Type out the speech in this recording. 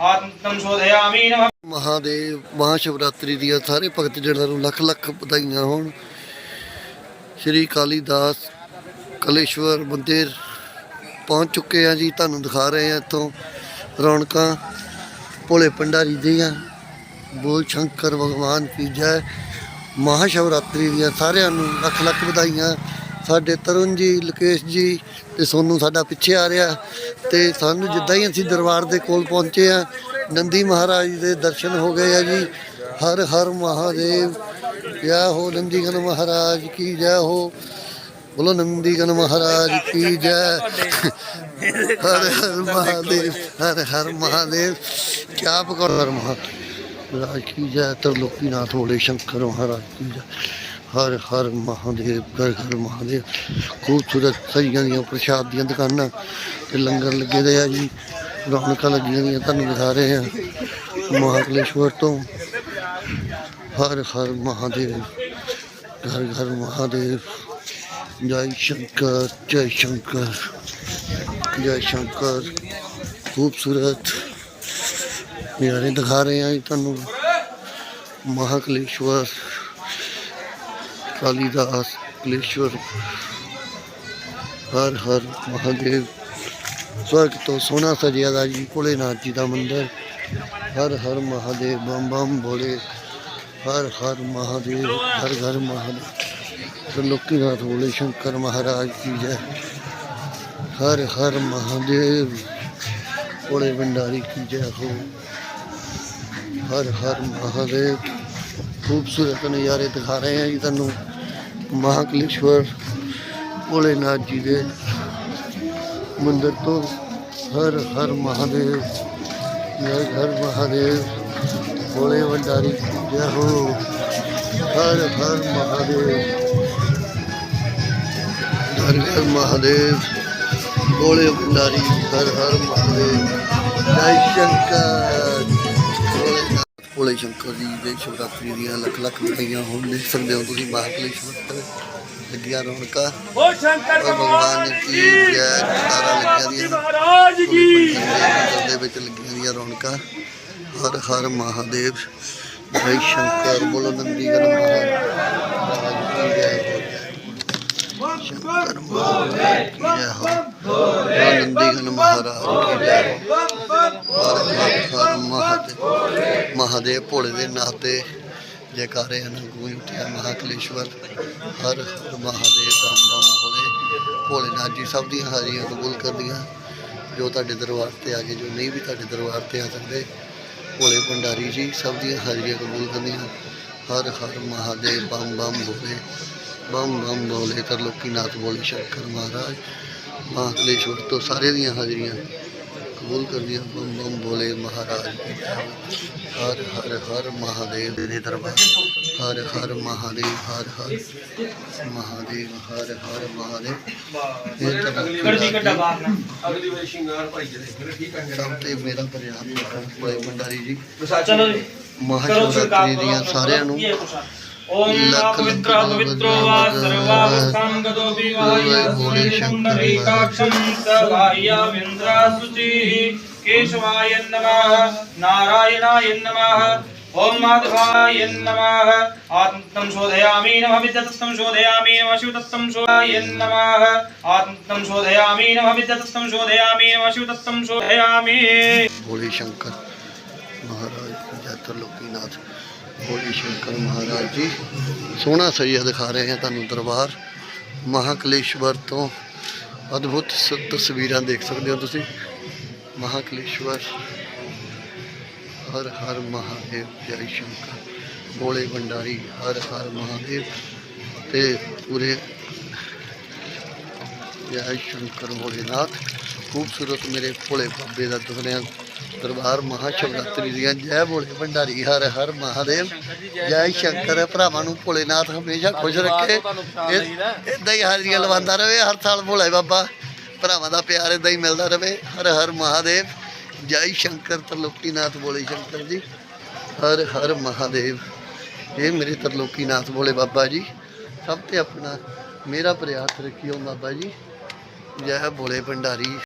ਆਤਮੰ ਸ਼ੋਧਯਾਮੀ ਨਮః ਮਹਾਦੇਵ, ਮਹਾਸ਼ਿਵਰਾਤਰੀ ਦੀਆਂ ਸਾਰੇ ਭਗਤ ਜਨਾਂ ਨੂੰ ਲੱਖ ਲੱਖ ਵਧਾਈਆਂ ਹੋਣ। ਸ਼੍ਰੀ ਕਾਲੀਦਾਸ ਕਲੇਸ਼ਵਰ ਮੰਦਿਰ ਪਹੁੰਚ ਚੁੱਕੇ ਆ ਜੀ, ਤੁਹਾਨੂੰ ਦਿਖਾ ਰਹੇ ਆ ਇੱਥੋਂ ਰੌਣਕਾਂ। ਭੋਲੇ ਭੰਡਾਰੀ ਦੀਆਂ ਬੋਲ ਸ਼ੰਕਰ, ਭਗਵਾਨ ਕੀ ਜੈ। ਮਹਾਸ਼ਿਵਰਾਤਰੀ ਦੀਆਂ ਸਾਰਿਆਂ ਨੂੰ ਲੱਖ ਲੱਖ ਵਧਾਈਆਂ। ਸਾਡੇ ਤਰੁਣ ਜੀ, ਲਕੇਸ਼ ਜੀ ਤੇ ਸੋਨੂੰ ਸਾਡਾ ਪਿੱਛੇ ਆ ਰਿਹਾ ਤੇ ਸਾਨੂੰ ਜਿੱਦਾਂ ਹੀ ਅਸੀਂ ਦਰਬਾਰ ਦੇ ਕੋਲ ਪਹੁੰਚੇ ਆ ਨੰਦੀ ਮਹਾਰਾਜ ਦੇ ਦਰਸ਼ਨ ਹੋ ਗਏ ਆ ਜੀ। ਹਰ ਹਰ ਮਹਾਦੇਵ, ਜੈ ਹੋ ਨੰਦੀਗਨ ਮਹਾਰਾਜ ਕੀ ਜੈ ਹੋ। ਬੋਲੋ ਨੰਦੀਗਨ ਮਹਾਰਾਜ ਕੀ ਜੈ। ਹਰ ਹਰ ਮਹਾਦੇਵ, ਹਰ ਹਰ ਮਹਾਦੇਵ, ਕਿਆ ਪਕੜ ਹਰ ਮਹਾਰਾਜ ਕੀ ਜੈ ਤਰਲੋਕੀ ਨਾਥ ਬੋਲੇ ਸ਼ੰਕਰ ਮਹਾਰਾਜ ਕੀ ਜੈ। ਹਰ ਹਰ ਮਹਾਦੇਵ, ਹਰ ਹਰ ਮਹਾਦੇਵ। ਖੂਬਸੂਰਤ ਸਰੀਆਂ ਦੀਆਂ ਪ੍ਰਸ਼ਾਦ ਦੀਆਂ ਦੁਕਾਨਾਂ ਤੇ ਲੰਗਰ ਲੱਗੇ ਦੇ ਆ ਜੀ। ਰੌਣਕਾਂ ਲੱਗੀਆਂ ਦੀਆਂ ਤੁਹਾਨੂੰ ਦਿਖਾ ਰਹੇ ਆ ਮਹਾਕਲੇਸ਼ਵਰ ਤੋਂ ਹਰ ਹਰ ਮਹਾਦੇਵ ਘਰ ਘਰ ਮਹਾਦੇਵ। ਜੈ ਸ਼ੰਕਰ ਜੈ ਸ਼ੰਕਰ ਜੈ ਸ਼ੰਕਰ। ਖੂਬਸੂਰਤ। ਨਿਆਰੇ ਦਿਖਾ ਰਹੇ ਆ ਜੀ ਤੁਹਾਨੂੰ। ਮਹਾਕਲੇਸ਼ਵਰ ਕਾਲੀਦਾਸ ਕਲੇਸ਼ਵਰ, ਹਰ ਹਰ ਮਹਾਦੇਵ। ਸਵਰਗ ਤੋਂ ਸੋਨਾ ਸਜਿਆ ਦਾ ਜੀ ਕੋਲੇ ਨਾਥ ਜੀ ਦਾ ਮੰਦਿਰ। ਹਰ ਹਰ ਮਹਾਦੇਵ, ਬੰਮ ਬੰਮ ਭੋਲੇ। ਹਰ ਹਰ ਮਹਾਦੇਵ, ਹਰ ਘਰ ਮਹਾਦੇਵ। ਤ੍ਰਿਲੋਕੀਨਾਥ ਭੋਲੇ ਸ਼ੰਕਰ ਮਹਾਰਾਜ ਕੀ ਜੈ। ਹਰ ਹਰ ਮਹਾਦੇਵ ਕੋਲੇ ਭੰਡਾਰੀ ਕੀ ਜੈ ਹੋ। ਹਰ ਹਰ ਮਹਾਦੇਵ। ਖੂਬਸੂਰਤ ਨਜ਼ਾਰੇ ਦਿਖਾ ਰਹੇ ਹਾਂ ਜੀ ਤੁਹਾਨੂੰ। ਮਹਾਕਲੇਸ਼ਵਰ ਭੋਲੇਨਾਥ ਜੀ ਦੇ ਮੰਦਰ ਤੋਂ ਹਰ ਹਰ ਮਹਾਦੇਵ, ਹਰ ਹਰ ਮਹਾਦੇਵ, ਭੋਲੇ ਭੰਡਾਰੀ, ਜੈ ਹੋ। ਹਰ ਹਰ ਮਹਾਦੇਵ, ਹਰ ਹਰ ਮਹਾਦੇਵ, ਭੋਲੇ ਭੰਡਾਰੀ, ਹਰ ਹਰ ਮਹਾਦੇਵ। ਜੈ ਸ਼ੰਕਰ। ਭੋਲੇ ਸ਼ੰਕਰ ਜੀ ਦੇ ਸ਼ਿਵਰਾਤਰੀ ਦੀਆਂ ਲੱਖ ਲੱਖ ਵਧਾਈਆਂ ਹੋਣ ਦੇਖ ਸਕਦੇ ਹੋ ਤੁਸੀਂ ਮਹਾਕਲੇਸ਼ਵਰ ਤੇ ਲੱਗੀਆਂ ਰੌਣਕਾਂ। ਓ ਸ਼ੰਕਰ ਭਗਵਾਨ ਕੀ ਜੈ! ਤਾਰਾ ਲੱਗੀਆਂ ਦੀਆਂ। ਮਹਾਰਾਜ ਮੰਦਿਰ ਦੇ ਵਿੱਚ ਲੱਗੀਆਂ ਦੀਆਂ ਰੌਣਕਾਂ। ਹਰ ਹਰ ਮਹਾਦੇਵ ਜੈ ਸ਼ੰਕਰ ਬੋਲੋ ਨੰਦੀਗਨ ਮਹਾਰਾਜ ਕੀ ਜੈ ਹੋ ਜੈ ਸ਼ੰਕਰ ਮਹਾਰਾਜ ਕੀ ਜੈ ਹੋ। ਨੰਦੀਗਨ ਮਹਾਰਾਜ ਹਰ ਹਰ ਹਰ ਮਹਾਦੇਵ ਮਹਾਦੇਵ ਭੋਲੇ ਦੇ ਨਾਂ ਤੇ ਜੈਕਾਰੇ ਹਨ, ਗੂੰਜ ਉੱਠਿਆ ਮਹਾਕਲੇਸ਼ਵਰ। ਹਰ ਹਰ ਮਹਾਦੇਵ ਬਮ ਬਮ ਭੋਲੇ ਭੋਲੇਨਾਥ ਜੀ ਸਭ ਦੀਆਂ ਹਾਜ਼ਰੀਆਂ ਕਬੂਲ ਕਰਦੀਆਂ। ਜੋ ਤੁਹਾਡੇ ਦਰਬਾਰ ਤੇ ਆ ਗਏ, ਜੋ ਨਹੀਂ ਵੀ ਤੁਹਾਡੇ ਦਰਬਾਰ ਤੇ ਆ ਸਕਦੇ, ਭੋਲੇ ਭੰਡਾਰੀ ਜੀ ਸਭ ਦੀਆਂ ਹਾਜ਼ਰੀਆਂ ਕਬੂਲ ਕਰਦੀਆਂ। ਹਰ ਹਰ ਮਹਾਦੇਵ ਬੰਮ ਬੰਮ ਭੋਲੇ ਬੰਮ ਬੰਮ ਭੋਲੇ ਤਰਲੋਕੀਨਾਥ ਬੋਲੇ, ਸ਼ੰਕਰ ਮਹਾਰਾਜ। ਮਹਾਕਲੇਸ਼ਵਰ ਤੋਂ ਸਾਰੇ ਦੀਆਂ ਹਾਜ਼ਰੀਆਂ ਕਬੂਲ ਕਰਦੀਆਂ ਬੰਮ ਬੰਮ ਭੋਲੇ ਮਹਾਰਾਜ। ਜੈ। ਹਰ ਹਰ ਹਰ ਮਹਾਦੇਵ ਦੇ ਦਰਬਾਰ। ਹਰ ਹਰ ਮਹਾਦੇਵ ਹਰ ਹਰ ਮਹਾਦੇਵ ਹਰ ਹਰ ਮਹਾਦੇਵ। ਇਹ ਅਗਲੀ ਵਾਰੀ ਸ਼ਿੰਗਾਰ ਭਾਈ ਫਿਰ ਠੀਕ ਹੈ ਸਭ ਤੇ ਮੇਰਾ ਹੈ ਭੋਲੇ ਭੰਡਾਰੀ ਜੀ। ਚਲੋ ਜੀ। ਮਹਾਸ਼ਿਵਰਾਤਰੀ ਦੀਆਂ ਸਾਰਿਆਂ ਨੂੰ। ओम पवित्र पवित्रो वा सर्वावस्थां गतो विवायपुण्डरीकाक्षं सवाह्यामिन्द्रासुचिः केशवाय नमः नारायणाय नमः ओम माधवाय नमः आत्मतम शोधयामि नमः विद्यतत्तम शोधयामि नमः शिवतत्तम शोधयाय नमः आत्मतम शोधयामि नमः विद्यतत्तम शोधयामि नमः शिवतत्तम शोधयामि भोले शंकर ਮਹਾਰਾਜ ਜੈਤਰ ਲੋਕੀਨਾਥ, ਹੋਲੀ ਸ਼ੰਕਰ ਮਹਾਰਾਜ ਜੀ। ਸੋਹਣਾ ਸਈਆ ਦਿਖਾ ਰਹੇ ਹਾਂ ਤੁਹਾਨੂੰ ਦਰਬਾਰ। ਮਹਾਕਲੇਸ਼ਵਰ ਤੋਂ ਅਦਭੁਤ ਤਸਵੀਰਾਂ ਦੇਖ ਸਕਦੇ ਹੋ ਤੁਸੀਂ। ਮਹਾਕਲੇਸ਼ਵਰ, ਹਰ ਹਰ ਮਹਾਦੇਵ, ਜੈ ਸ਼ੰਕਰ। ਬੋਲੇ ਭੰਡਾਰੀ, ਹਰ ਹਰ ਮਹਾਦੇਵ ਤੇ ਪੂਰੇ ਜੈ ਸ਼ੰਕਰ, ਭੋਲੇਨਾਥ। ਖੂਬਸੂਰਤ ਮੇਰੇ ਭੋਲੇ ਬਾਬੇ ਦਾ ਦੁਖਨਿਆ ਦਰਬਾਰ ਮਹਾਸ਼ਿਵਰਾਤਰੀ ਦੀਆਂ ਜੈ ਭੋਲੇ ਭੰਡਾਰੀ ਹਰ ਹਰ ਮਹਾਦੇਵ। ਜੈ ਸ਼ੰਕਰ ਭਰਾਵਾਂ ਨੂੰ ਭੋਲੇਨਾਥ ਹਮੇਸ਼ਾ ਖੁਸ਼ ਰੱਖੇ। ਇਦਾਂ ਹੀ ਹਾਜ਼ਰੀਆਂ ਲਵਾਉਂਦਾ ਰਵੇ ਹਰ ਸਾਲ ਭੋਲੇ ਬਾਬਾ। ਭਰਾਵਾਂ ਦਾ ਪਿਆਰ ਇਦਾਂ ਹੀ ਮਿਲਦਾ ਰਵੇ ਹਰ ਹਰ ਮਹਾਦੇਵ। ਜੈ ਸ਼ੰਕਰ ਤਰਲੋਕੀਨਾਥ ਭੋਲੇ ਸ਼ੰਕਰ ਜੀ। ਹਰ ਹਰ ਮਹਾਦੇਵ। ਇਹ ਮੇਰੇ ਤਰਲੋਕੀਨਾਥ ਭੋਲੇ ਬਾਬਾ ਜੀ। ਸਭ ਤੇ ਆਪਣਾ ਮੇਰਾ ਪ੍ਰਯਾਸ ਰੱਖਿਓ ਬਾਬਾ ਜੀ। ਜੈ ਭੋਲੇ ਭੰਡਾਰੀ।